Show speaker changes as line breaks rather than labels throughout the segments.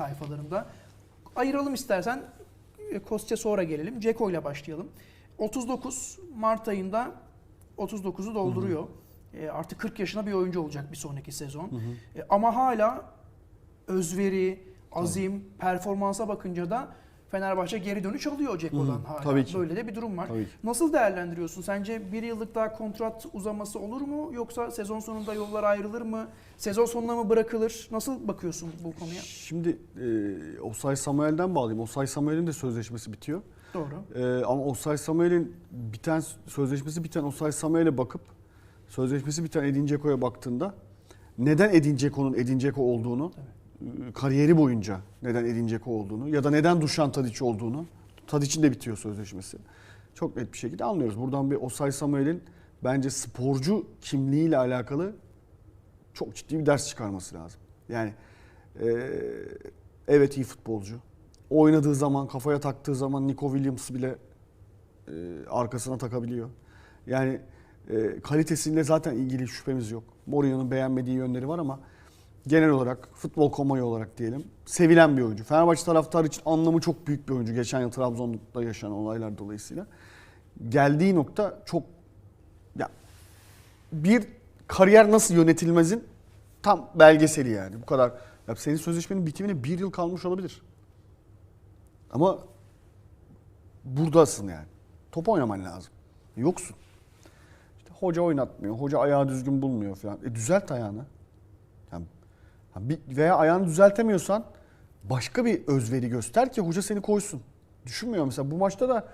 sayfalarında. Ayıralım istersen. E, Kostic'e sonra gelelim. Ceko ile başlayalım. 39 Mart ayında 39'u dolduruyor. E, artık 40 yaşına bir oyuncu olacak bir sonraki sezon. E, ama hala özveri, azim, performansa bakınca da Fenerbahçe geri dönüş alıyor Ceko'dan hala.
tabii ki.
Böyle de bir durum var.
Tabii ki.
Nasıl değerlendiriyorsun? Sence bir yıllık daha kontrat uzaması olur mu? Yoksa sezon sonunda yollar ayrılır mı? Sezon sonuna mı bırakılır? Nasıl bakıyorsun bu konuya?
Şimdi e, Osay Samuel'den bağlayayım. Osay Samuel'in de sözleşmesi bitiyor.
Doğru.
E, ama Osay Samuel'in biten sözleşmesi biten Osay Samuel'e bakıp sözleşmesi biten Edin Dzeko'ya baktığında neden Edin Dzeko'nun Edin Dzeko olduğunu, e, kariyeri boyunca neden Edin Dzeko olduğunu ya da neden Dušan Tadić olduğunu, Tadić'in de bitiyor sözleşmesi. Çok net bir şekilde anlıyoruz. Buradan bir Osay Samuel'in bence sporcu kimliğiyle alakalı çok ciddi bir ders çıkarması lazım. Yani e, evet iyi futbolcu. Oynadığı zaman, kafaya taktığı zaman Nico Williams bile e, arkasına takabiliyor. Yani e, kalitesiyle zaten ilgili şüphemiz yok. Mourinho'nun beğenmediği yönleri var ama genel olarak futbol komayı olarak diyelim sevilen bir oyuncu. Fenerbahçe taraftarı için anlamı çok büyük bir oyuncu. Geçen yıl Trabzon'da yaşanan olaylar dolayısıyla. Geldiği nokta çok ya bir kariyer nasıl yönetilmezin tam belgeseli yani. Bu kadar. Ya senin sözleşmenin bitimine bir yıl kalmış olabilir. Ama buradasın yani. Top oynaman lazım. Yoksun. İşte hoca oynatmıyor. Hoca ayağı düzgün bulmuyor falan. E düzelt ayağını. Yani veya ayağını düzeltemiyorsan başka bir özveri göster ki hoca seni koysun. Düşünmüyor mesela bu maçta da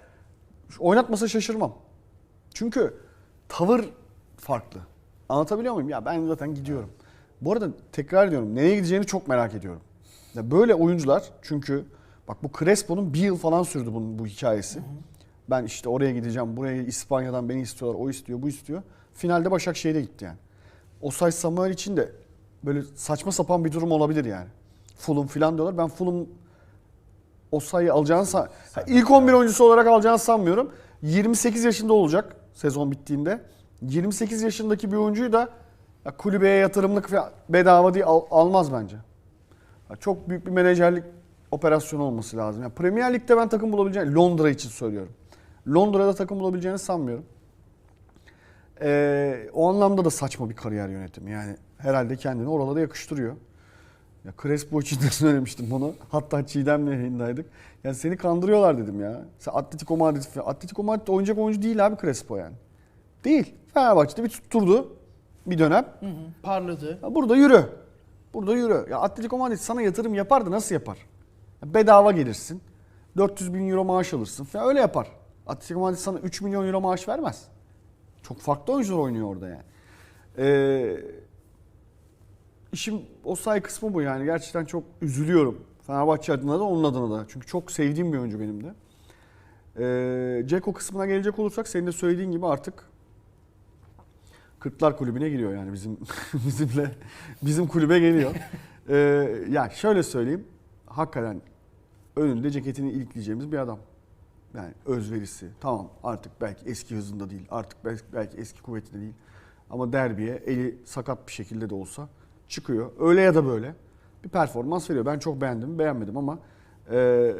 oynatmasa şaşırmam. Çünkü tavır farklı. Anlatabiliyor muyum? Ya ben zaten gidiyorum. Bu arada tekrar ediyorum. Nereye gideceğini çok merak ediyorum. Ya böyle oyuncular çünkü bak bu Crespo'nun bir yıl falan sürdü bunun bu hikayesi. Ben işte oraya gideceğim. Buraya İspanya'dan beni istiyorlar. O istiyor, bu istiyor. Finalde Başakşehir'e gitti yani. Osay Samuel için de böyle saçma sapan bir durum olabilir yani. Fulham filan diyorlar. Ben Fulham Osay'ı alacağını sa- Ha, ilk 11 oyuncusu olarak alacağını sanmıyorum. 28 yaşında olacak sezon bittiğinde. 28 yaşındaki bir oyuncuyu da ya kulübeye yatırımlık falan bedava diye al- almaz bence. Ya çok büyük bir menajerlik operasyonu olması lazım. Yani Premier Lig'de ben takım bulabileceğini Londra için söylüyorum. Londra'da takım bulabileceğini sanmıyorum. Ee, o anlamda da saçma bir kariyer yönetimi. Yani herhalde kendini oralara yakıştırıyor. Ya Crespo için de söylemiştim bunu. Hatta Çiğdem'le yayındaydık. Yani seni kandırıyorlar dedim ya. Sen Atletico Madrid falan. Atletico Madrid oynayacak oyuncu değil abi Crespo yani. Değil. Fenerbahçe'de bir tutturdu bir dönem.
Hı hı. Parladı.
Ya burada yürü. Burada yürü. Ya Atletico Madrid sana yatırım yapar da nasıl yapar? Ya bedava gelirsin. 400 bin euro maaş alırsın falan öyle yapar. Atletico Madrid sana 3 milyon euro maaş vermez. Çok farklı oyuncular oynuyor orada yani. Ee, işim o say kısmı bu yani. Gerçekten çok üzülüyorum. Fenerbahçe adına da onun adına da. Çünkü çok sevdiğim bir oyuncu benim de. Ee, Ceko kısmına gelecek olursak senin de söylediğin gibi artık Kırklar Kulübü'ne giriyor yani bizim bizimle bizim kulübe geliyor. Ee, ya şöyle söyleyeyim. Hakikaten önünde ceketini ilikleyeceğimiz bir adam. Yani özverisi. Tamam artık belki eski hızında değil. Artık belki, belki eski kuvvetinde değil. Ama derbiye eli sakat bir şekilde de olsa çıkıyor. Öyle ya da böyle bir performans veriyor. Ben çok beğendim, beğenmedim ama e,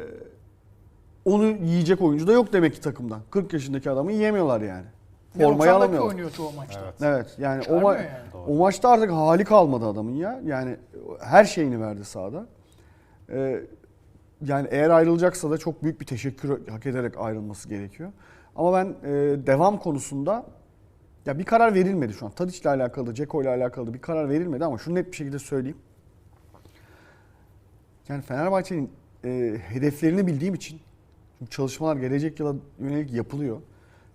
onu yiyecek oyuncu da yok demek ki takımda. 40 yaşındaki adamı yiyemiyorlar yani.
Ve 90
Formayı alamıyorlar.
oynuyor çoğu maçta.
Evet.
Evet yani o,
Çıkarmıyor
ma-
yani.
O maçta artık hali kalmadı adamın ya. Yani her şeyini verdi sahada. Ee, yani eğer ayrılacaksa da çok büyük bir teşekkür hak ederek ayrılması gerekiyor. Ama ben e, devam konusunda ya bir karar verilmedi şu an. Tadiç'le alakalı, Ceko ile alakalı bir karar verilmedi ama şunu net bir şekilde söyleyeyim. Yani Fenerbahçe'nin e, hedeflerini bildiğim için çünkü çalışmalar gelecek yıla yönelik yapılıyor.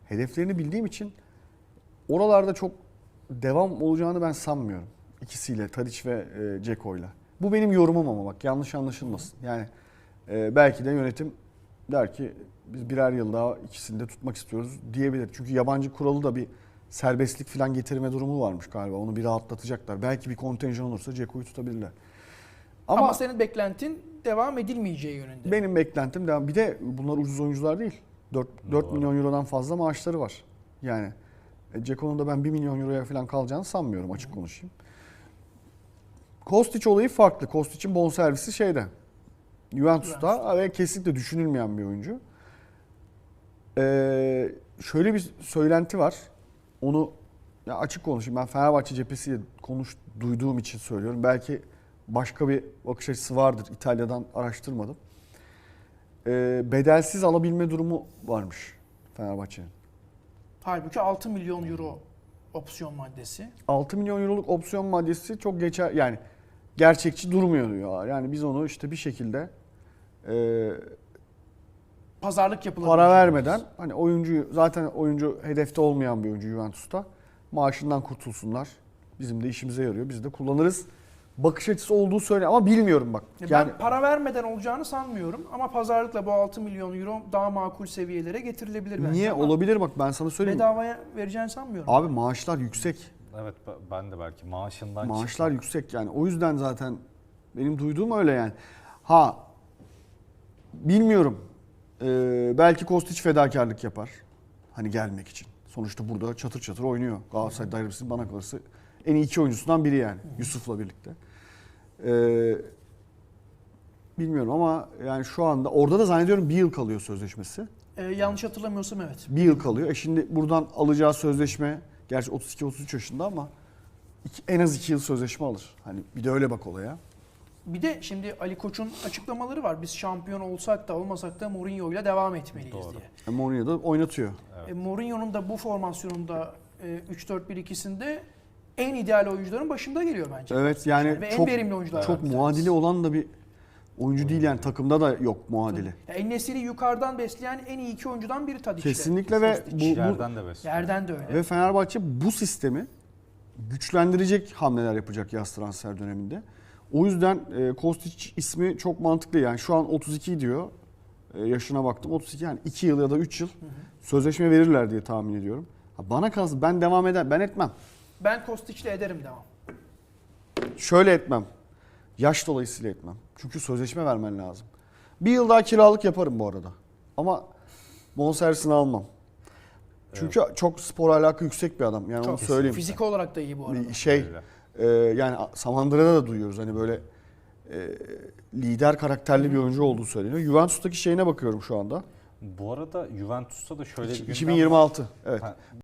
Hedeflerini bildiğim için oralarda çok devam olacağını ben sanmıyorum. İkisiyle Tadiç ve e, Ceko'yla. Bu benim yorumum ama bak yanlış anlaşılmasın. Yani e, belki de yönetim der ki biz birer yıl daha ikisini de tutmak istiyoruz diyebilir. Çünkü yabancı kuralı da bir serbestlik falan getirme durumu varmış galiba. Onu bir rahatlatacaklar. Belki bir kontenjan olursa Ceko'yu tutabilirler.
Ama,
Ama,
senin beklentin devam edilmeyeceği yönünde.
benim beklentim devam. Bir de bunlar ucuz oyuncular değil. 4, 4
Doğru.
milyon eurodan fazla maaşları var. Yani e, Ceko'nun da ben 1 milyon euroya falan kalacağını sanmıyorum açık konuşayım. Kostić olayı farklı. Kostic'in bonservisi şeyde. Juventus'ta ve kesinlikle düşünülmeyen bir oyuncu. Ee, şöyle bir söylenti var. Onu ya açık konuşayım. Ben Fenerbahçe cephesiyle konuş duyduğum için söylüyorum. Belki başka bir bakış açısı vardır. İtalya'dan araştırmadım. Ee, bedelsiz alabilme durumu varmış Fenerbahçe'nin.
Halbuki 6 milyon euro opsiyon maddesi.
6 milyon euroluk opsiyon maddesi çok geçer yani gerçekçi durmuyor diyorlar. Yani biz onu işte bir şekilde e,
Pazarlık yapılabilir.
para vermeden hani oyuncuyu zaten oyuncu hedefte olmayan bir oyuncu Juventus'ta maaşından kurtulsunlar. Bizim de işimize yarıyor. Biz de kullanırız. Bakış açısı olduğu söyle ama bilmiyorum bak.
Ya
Yani
Ben para vermeden olacağını sanmıyorum ama pazarlıkla bu 6 milyon euro daha makul seviyelere getirilebilir bence.
niye
Ama
olabilir bak ben sana söyleyeyim.
Bedavaya vereceğini sanmıyorum.
Abi maaşlar yüksek.
Evet be- ben de belki maaşından
Maaşlar
çıkmak.
yüksek yani. O yüzden zaten benim duyduğum öyle yani. Ha bilmiyorum. Ee, belki Kostić fedakarlık yapar. Hani gelmek için. Sonuçta burada çatır çatır oynuyor. Galatasaray derbisi bana kalırsa en iyi iki oyuncusundan biri yani. Yusuf'la birlikte. Ee, bilmiyorum ama yani şu anda orada da zannediyorum bir yıl kalıyor sözleşmesi.
Ee, yanlış hatırlamıyorsam evet.
Bir yıl kalıyor. E şimdi buradan alacağı sözleşme gerçi 32-33 yaşında ama iki- en az iki yıl sözleşme alır. Hani bir de öyle bak olaya.
Bir de şimdi Ali Koç'un açıklamaları var. Biz şampiyon olsak da olmasak da Mourinho ile devam etmeliyiz
Doğru.
diye.
E, Mourinho da oynatıyor.
Evet.
E, Mourinho'nun da bu formasyonunda e, 3-4-1-2'sinde en ideal oyuncuların başında geliyor bence.
Evet yani
Ve en
çok
verimli oyunculardan
çok muadili olan da bir oyuncu değil yani takımda da yok muadili.
Ya En-Nesyri yukarıdan besleyen en iyi iki oyuncudan biri Tadic.
Kesinlikle ve bu, bu
Yerden de besliyor.
Yerden de öyle.
ve Fenerbahçe bu sistemi güçlendirecek hamleler yapacak yaz transfer döneminde. O yüzden e, Kostić ismi çok mantıklı yani şu an 32 diyor. E, yaşına baktım 32 yani 2 yıl ya da 3 yıl sözleşme verirler diye tahmin ediyorum. Ha, bana kalsın ben devam eder ben etmem.
Ben Kostic'le ederim devam.
Şöyle etmem. Yaş dolayısıyla etmem. Çünkü sözleşme vermen lazım. Bir yıl daha kiralık yaparım bu arada. Ama bonservisini almam. Çünkü çok spor alaka yüksek bir adam. Yani
Çok
onu söyleyeyim.
Fizik olarak da iyi bu arada.
Şey
Öyle.
E, yani Samandıra'da da duyuyoruz hani böyle e, lider karakterli bir oyuncu olduğu söyleniyor. Juventus'taki şeyine bakıyorum şu anda.
Bu arada Juventus'ta da şöyle bir gündem var.
2026. Evet.
Ha,